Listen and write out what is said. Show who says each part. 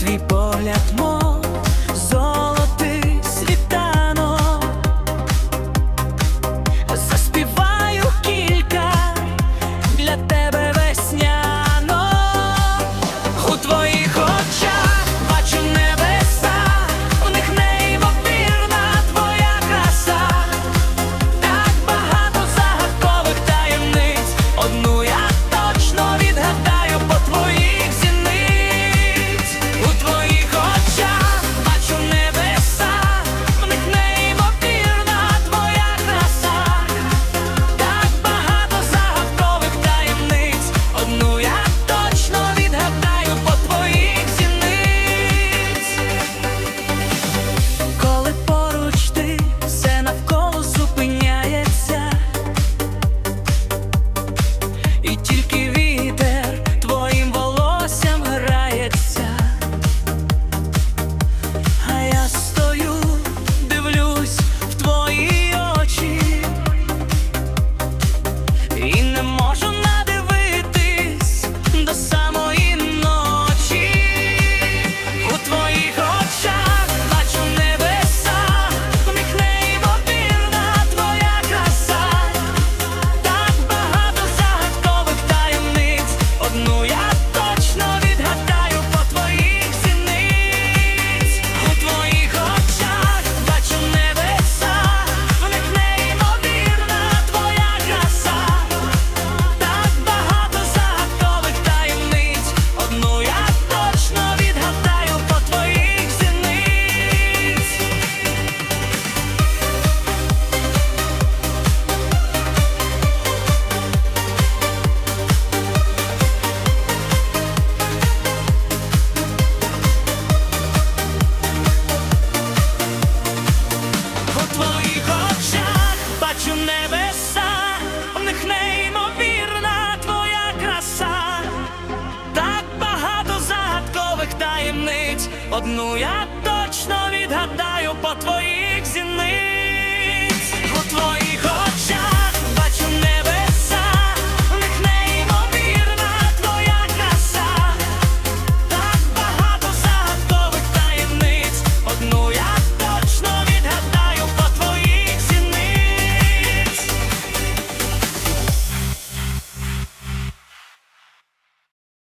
Speaker 1: твій погляд, Одну. Я точно відгадаю по твоїх